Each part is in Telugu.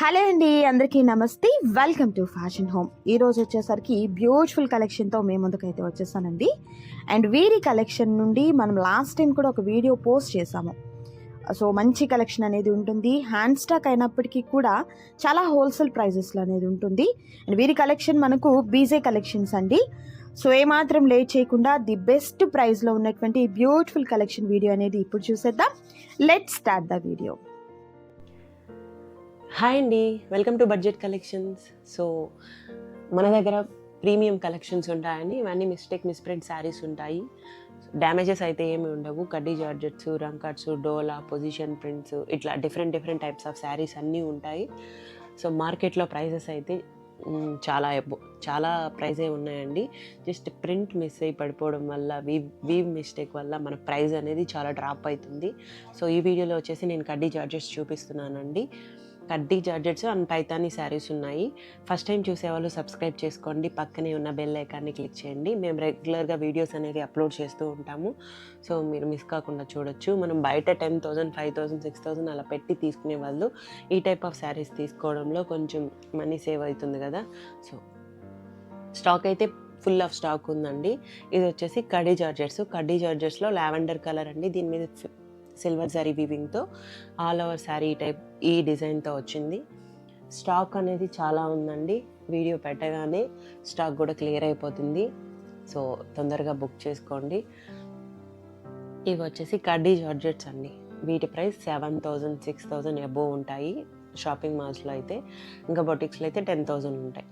హలో అండి అందరికీ నమస్తే. వెల్కమ్ టు ఫ్యాషన్ హోమ్ ఈరోజు వచ్చేసరికి బ్యూటిఫుల్ కలెక్షన్తో మేము ముందుకైతే వచ్చేసానండి. అండ్ వీరి కలెక్షన్ నుండి మనం లాస్ట్ టైం కూడా ఒక వీడియో పోస్ట్ చేసాము సో మంచి కలెక్షన్ అనేది ఉంటుంది. హ్యాండ్ స్టాక్ అయినప్పటికీ కూడా చాలా హోల్సేల్ ప్రైజెస్లో అనేది ఉంటుంది. అండ్ వీరి కలెక్షన్ మనకు బీజే కలెక్షన్స్ అండి. సో ఏమాత్రం లేట్ చేయకుండా ది బెస్ట్ ప్రైస్లో ఉన్నటువంటి బ్యూటిఫుల్ కలెక్షన్ వీడియో అనేది ఇప్పుడు చూసేద్దాం. Let start the video hi అండి. Welcome to budget collections so మన దగ్గర ప్రీమియం కలెక్షన్స్ ఉంటాయండి. ఇవన్నీ మిస్టేక్ మిస్ప్రింట్ శారీస్ ఉంటాయి. డ్యామేజెస్ అయితే ఏమి ఉండవు. కడ్డీ జార్జెట్స్ రంకట్స్ డోలా పొజిషన్ ప్రింట్స్ ఇట్లా different different types of saris అన్నీ ఉంటాయి. సో మార్కెట్లో ప్రైజెస్ అయితే చాలా చాలా ప్రైజే ఉన్నాయండి. జస్ట్ ప్రింట్ మిస్ అయి పడిపోవడం వల్ల వీవ్ వీవ్ మిస్టేక్ వల్ల మన ప్రైస్ అనేది చాలా డ్రాప్ అవుతుంది. సో ఈ వీడియోలో వచ్చేసి నేను కడ్డీ జార్జెస్ చూపిస్తున్నానండి. కడ్డీ జార్జెట్స్ అండ్ పైతానీ శారీస్ ఉన్నాయి. ఫస్ట్ టైం చూసేవాళ్ళు సబ్స్క్రైబ్ చేసుకోండి. పక్కనే ఉన్న బెల్ ఐకాన్ని క్లిక్ చేయండి. మేము రెగ్యులర్గా వీడియోస్ అనేది అప్లోడ్ చేస్తూ ఉంటాము. సో మీరు మిస్ కాకుండా చూడొచ్చు. మనం బయట ten thousand five thousand six thousand అలా పెట్టి తీసుకునే వాళ్ళు ఈ టైప్ ఆఫ్ శారీస్ తీసుకోవడంలో కొంచెం మనీ సేవ్ అవుతుంది కదా. సో స్టాక్ అయితే ఫుల్ ఆఫ్ స్టాక్ ఉందండి. ఇది వచ్చేసి కడ్డీ జార్జెట్స్. కడ్డీ జార్జెట్స్లో లావెండర్ కలర్ అండి. దీని మీద సిల్వర్ శారీ వీవింగ్తో ఆల్ ఓవర్ శారీ టైప్ ఈ డిజైన్తో వచ్చింది. స్టాక్ అనేది చాలా ఉందండి. వీడియో పెట్టగానే స్టాక్ కూడా క్లియర్ అయిపోతుంది. సో తొందరగా బుక్ చేసుకోండి. ఇవి వచ్చేసి కడ్డీ జార్జెట్స్ అండి. వీటి price seven thousand six thousand above ఉంటాయి. షాపింగ్ మాల్స్లో అయితే ఇంకా బొటిక్స్లో అయితే టెన్ థౌజండ్ ఉంటాయి.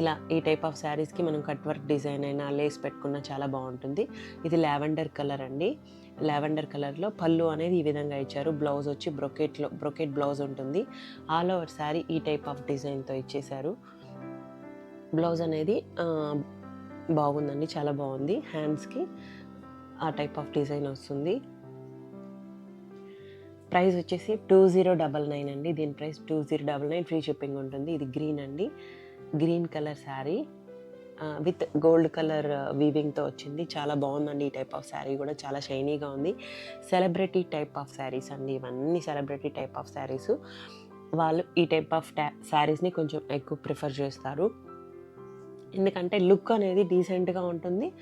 ఇలా ఈ టైప్ ఆఫ్ శారీస్కి మనం కట్ వర్క్ డిజైన్ అయినా లేస్ పెట్టుకున్న చాలా బాగుంటుంది. ఇది లావెండర్ కలర్ అండి. లావెండర్ కలర్లో పళ్ళు అనేది ఈ విధంగా ఇచ్చారు. బ్లౌజ్ వచ్చి బ్రొకెట్లో బ్రొకెట్ బ్లౌజ్ ఉంటుంది. ఆల్ ఓవర్ శారీ ఈ టైప్ ఆఫ్ డిజైన్తో ఇచ్చేశారు. బ్లౌజ్ అనేది బాగుందండి. చాలా బాగుంది. హ్యాండ్స్కి ఆ టైప్ ఆఫ్ డిజైన్ వస్తుంది. ప్రైస్ వచ్చేసి టూ జీరో డబల్ నైన్ అండి. దీని price two zero double nine free shipping ఉంటుంది. ఇది గ్రీన్ అండి. Green colour sari with gold colour వీవింగ్తో వచ్చింది. చాలా బాగుందండి ఈ టైప్ ఆఫ్ శారీ కూడా. చాలా షైనీగా ఉంది. సెలబ్రిటీ టైప్ ఆఫ్ శారీస్ అండి ఇవన్నీ సెలబ్రిటీ టైప్ ఆఫ్ శారీస్ వాళ్ళు ఈ టైప్ ఆఫ్ టా శారీస్ని కొంచెం ఎక్కువ ప్రిఫర్ చేస్తారు. ఎందుకంటే లుక్ అనేది డీసెంట్గా ఉంటుంది.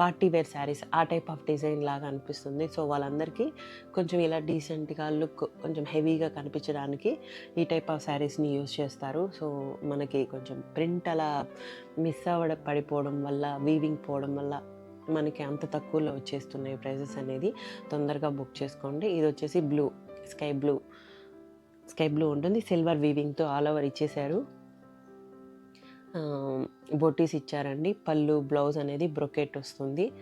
పార్టీ వేర్ శారీస్ ఆ టైప్ ఆఫ్ డిజైన్ లాగా అనిపిస్తుంది. సో వాళ్ళందరికీ కొంచెం ఇలా డీసెంట్గా లుక్ కొంచెం హెవీగా కనిపించడానికి ఈ టైప్ ఆఫ్ శారీస్ని యూస్ చేస్తారు. సో మనకి కొంచెం ప్రింట్ అలా మిస్ అవ్వడ పడిపోవడం వల్ల వీవింగ్ పోవడం వల్ల మనకి అంత తక్కువలో వచ్చేస్తున్నాయి ప్రైజెస్ అనేది తొందరగా బుక్ చేసుకోండి. ఇది వచ్చేసి blue sky blue sky blue ఉంటుంది. సిల్వర్ వీవింగ్తో ఆల్ ఓవర్ ఇచ్చేశారు. బొటీస్ ఇచ్చారండి. పళ్ళు బ్లౌజ్ అనేది బ్రొకెట్ వస్తుంది.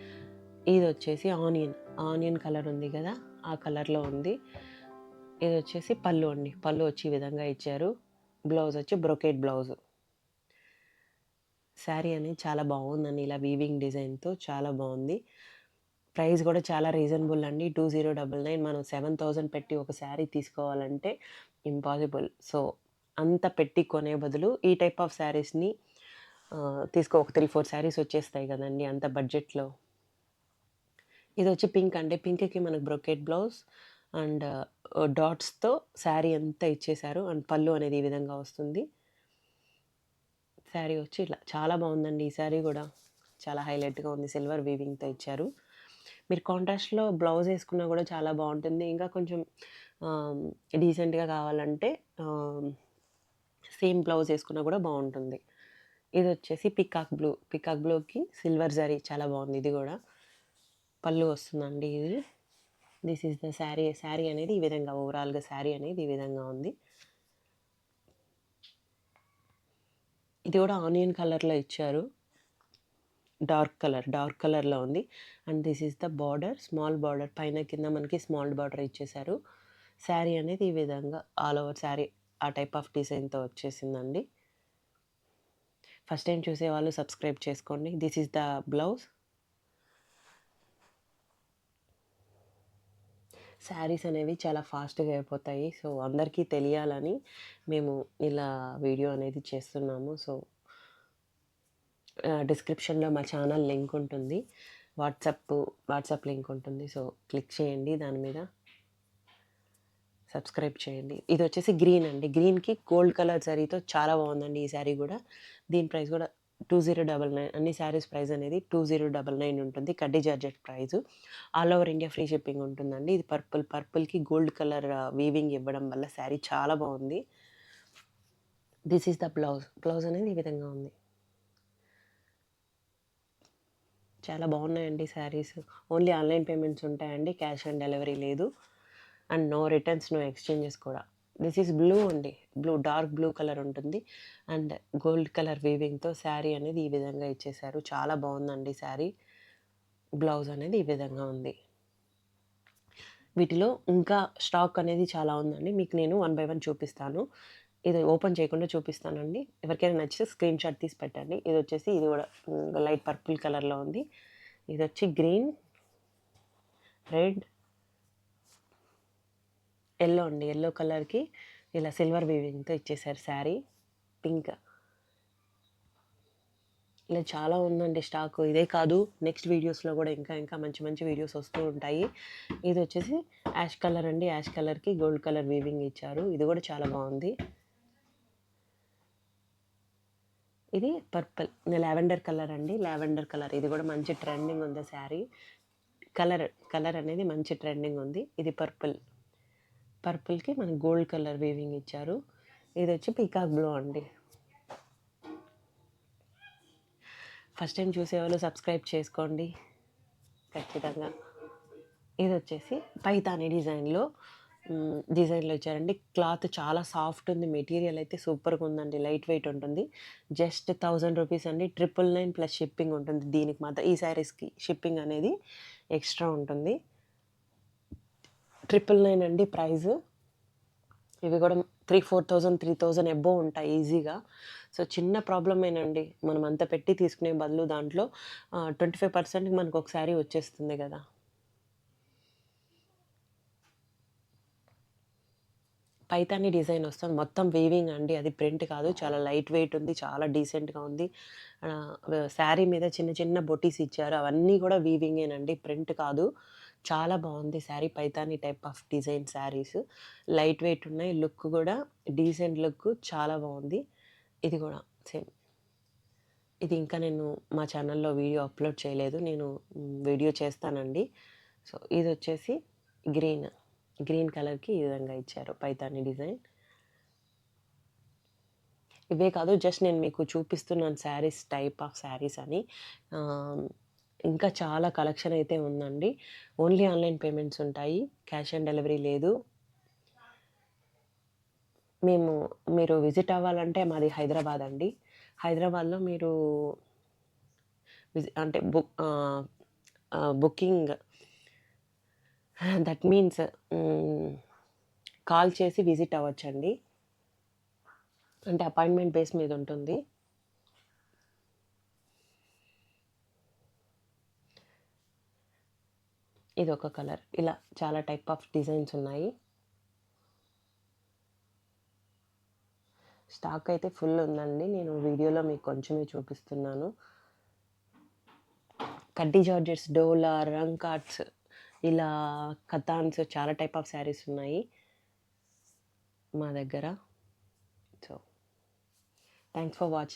ఇది వచ్చేసి ఆనియన్. ఆనియన్ కలర్ ఉంది కదా ఆ కలర్లో ఉంది. ఇది వచ్చేసి పళ్ళు అండి. పళ్ళు వచ్చి ఈ విధంగా ఇచ్చారు. బ్లౌజ్ వచ్చి బ్రొకెట్ బ్లౌజ్. శారీ అనేది చాలా బాగుందండి. ఇలా వీవింగ్ డిజైన్తో చాలా బాగుంది. ప్రైస్ కూడా చాలా రీజనబుల్ అండి. టూ జీరో డబల్ నైన్ మనం సెవెన్ థౌజండ్ పెట్టి ఒక శారీ తీసుకోవాలంటే ఇంపాసిబుల్ సో అంత పెట్టి కొనే బదులు ఈ టైప్ ఆఫ్ శారీస్ని తీసుకో ఒక త్రీ ఫోర్ శారీస్ వచ్చేస్తాయి కదండి అంత బడ్జెట్లో. ఇది వచ్చి పింక్ అంటే పింక్కి మనకు బ్రొకెట్ బ్లౌజ్ అండ్ డాట్స్తో శారీ అంతా ఇచ్చేశారు. అండ్ పళ్ళు అనేది ఈ విధంగా వస్తుంది. శారీ వచ్చి ఇట్లా చాలా బాగుందండి ఈ శారీ కూడా. చాలా హైలైట్గా ఉంది. సిల్వర్ వీవింగ్తో ఇచ్చారు. మీరు కాంట్రాస్ట్లో బ్లౌజ్ వేసుకున్నా కూడా చాలా బాగుంటుంది. ఇంకా కొంచెం డీసెంట్గా కావాలంటే సేమ్ బ్లౌజ్ వేసుకున్నా కూడా బాగుంటుంది. ఇది వచ్చేసి పికాక్ బ్లూ. పికాక్ బ్లూకి సిల్వర్ జరీ చాలా బాగుంది. ఇది కూడా పళ్ళు వస్తుందండి ఇది. This is the sari sari అనేది ఈ విధంగా ఓవరాల్గా శారీ అనేది ఈ విధంగా ఉంది. ఇది కూడా ఆనియన్ కలర్లో ఇచ్చారు. డార్క్ కలర్ డార్క్ కలర్లో ఉంది. And this is the border small border పైన కింద మనకి స్మాల్ బార్డర్ ఇచ్చేసారు శారీ అనేది ఈ విధంగా ఆల్ ఓవర్ శారీ ఆ టైప్ ఆఫ్ డిజైన్తో వచ్చేసిందండి. ఫస్ట్ టైం చూసే వాళ్ళు సబ్స్క్రైబ్ చేసుకోండి. This is the blouse. Saris అనేవి చాలా ఫాస్ట్గా అయిపోతాయి. సో అందరికీ తెలియాలని మేము ఇలా వీడియో అనేది చేస్తున్నాము. సో డిస్క్రిప్షన్లో మా ఛానల్ లింక్ ఉంటుంది. వాట్సాప్ వాట్సాప్ లింక్ ఉంటుంది. సో క్లిక్ చేయండి దాని మీద. సబ్స్క్రైబ్ చేయండి. ఇది వచ్చేసి గ్రీన్ అండి. గ్రీన్కి గోల్డ్ కలర్ శారీతో చాలా బాగుందండి ఈ శారీ కూడా. దీని ప్రైస్ కూడా టూ జీరో డబల్ నైన్ అన్ని శారీస్ ప్రైస్ అనేది టూ జీరో డబల్ నైన్ ఉంటుంది. కడ్డీ georgette price. All over India free shipping ఉంటుందండి. ఇది పర్పుల్ పర్పుల్కి గోల్డ్ కలర్ వీవింగ్ ఇవ్వడం వల్ల శారీ చాలా బాగుంది. This is the blouse blouse అనేది ఈ విధంగా ఉంది. చాలా బాగున్నాయండి శారీస్. ఓన్లీ ఆన్లైన్ పేమెంట్స్ ఉంటాయండి. క్యాష్ ఆన్ డెలివరీ లేదు. And no returns no exchanges కూడా. దిస్ ఈస్ బ్లూ అండి బ్లూ డార్క్ బ్లూ కలర్ ఉంటుంది. అండ్ గోల్డ్ కలర్ వీవింగ్తో శారీ అనేది ఈ విధంగా ఇచ్చేశారు. చాలా బాగుందండి శారీ. బ్లౌజ్ అనేది ఈ విధంగా ఉంది. వీటిలో ఇంకా స్టాక్ అనేది చాలా ఉందండి. మీకు నేను వన్ బై వన్ చూపిస్తాను. ఇది ఓపెన్ చేయకుండా చూపిస్తానండి. ఎవరికైనా నచ్చితే స్క్రీన్ షాట్ తీసి పెట్టండి. ఇది వచ్చేసి ఇది కూడా లైట్ పర్పుల్ కలర్లో ఉంది. ఇది వచ్చి గ్రీన్ రెడ్ ఎల్లో అండి. ఎల్లో కలర్కి ఇలా సిల్వర్ వీవింగ్తో ఇచ్చేసారు శారీ. పింక్. ఇలా చాలా ఉందండి స్టాక్. ఇదే కాదు నెక్స్ట్ వీడియోస్లో కూడా ఇంకా ఇంకా మంచి మంచి వీడియోస్ వస్తూ ఉంటాయి. ఇది వచ్చేసి యాష్ కలర్ అండి. యాష్ కలర్కి గోల్డ్ కలర్ వీవింగ్ ఇచ్చారు. ఇది కూడా చాలా బాగుంది. ఇది పర్పుల్ లావెండర్ కలర్ అండి. Lavender colour. ఇది కూడా మంచి ట్రెండింగ్ ఉంది శారీ. కలర్ కలర్ అనేది మంచి ట్రెండింగ్ ఉంది. ఇది పర్పుల్. పర్పుల్కి మనకి గోల్డ్ కలర్ వీవింగ్ ఇచ్చారు. ఇది వచ్చి పీకాక్ బ్లూ అండి. ఫస్ట్ టైం చూసేవాళ్ళు సబ్స్క్రైబ్ చేసుకోండి. ఖచ్చితంగా. ఇది వచ్చేసి పైతాని డిజైన్లో. డిజైన్లో ఇచ్చారండి. క్లాత్ చాలా సాఫ్ట్ ఉంది. మెటీరియల్ అయితే సూపర్గా ఉందండి. లైట్ వెయిట్ ఉంటుంది. జస్ట్ థౌజండ్ రూపీస్ అండి. ట్రిపుల్ నైన్ ప్లస్ షిప్పింగ్ ఉంటుంది. దీనికి మాత్రం ఈ శారీస్కి షిప్పింగ్ అనేది ఎక్స్ట్రా ఉంటుంది. ట్రిపుల్ నైన్ అండి ప్రైస్ ఇవి కూడా three four thousand three thousand above ఉంటాయి ఈజీగా. సో చిన్న ప్రాబ్లమేనండి మనం అంత పెట్టి తీసుకునే బదులు దాంట్లో ట్వంటీ ఫైవ్ పర్సెంట్కి మనకు ఒక శారీ వచ్చేస్తుంది కదా. పైతాని డిజైన్ వస్తుంది. మొత్తం వీవింగ్ అండి అది ప్రింట్ కాదు చాలా లైట్ వెయిట్ ఉంది చాలా డీసెంట్గా ఉంది. శారీ మీద చిన్న చిన్న బొటీస్ ఇచ్చారు అవన్నీ కూడా వీవింగేనండి ప్రింట్ కాదు. చాలా బాగుంది sari. Paithani type of design saris. Light weight ఉన్నాయి. లుక్ కూడా డీసెంట్ లుక్ చాలా బాగుంది. ఇది కూడా సేమ్. ఇది ఇంకా నేను మా ఛానల్లో వీడియో అప్లోడ్ చేయలేదు. నేను వీడియో చేస్తానండి. సో ఇది వచ్చేసి గ్రీన్. గ్రీన్ కలర్కి ఈ విధంగా ఇచ్చారు పైతాని డిజైన్. ఇవే కాదు జస్ట్ నేను మీకు చూపిస్తున్నాను శారీస్ టైప్ ఆఫ్ శారీస్ అని. ఇంకా చాలా కలెక్షన్ అయితే ఉందండి. ఓన్లీ ఆన్లైన్ పేమెంట్స్ ఉంటాయి. క్యాష్ ఆన్ డెలివరీ లేదు. మేము మీరు విజిట్ అవ్వాలంటే మాది హైదరాబాద్ అండి. హైదరాబాద్లో మీరు విజి అంటే book booking that means call చేసి విజిట్ అవ్వచ్చండి. అంటే అపాయింట్మెంట్ బేస్ మీద ఉంటుంది. ఇది ఒక కలర్. ఇలా చాలా టైప్ ఆఫ్ డిజైన్స్ ఉన్నాయి. స్టాక్ అయితే ఫుల్ ఉందండి. నేను వీడియోలో మీకు కొంచెమే చూపిస్తున్నాను. కడ్డీ జార్జెట్స్ డోలా రంగ్ కార్డ్స్ ఇలా కథాన్స్ చాలా టైప్ ఆఫ్ శారీస్ ఉన్నాయి మా దగ్గర. So thanks for watching.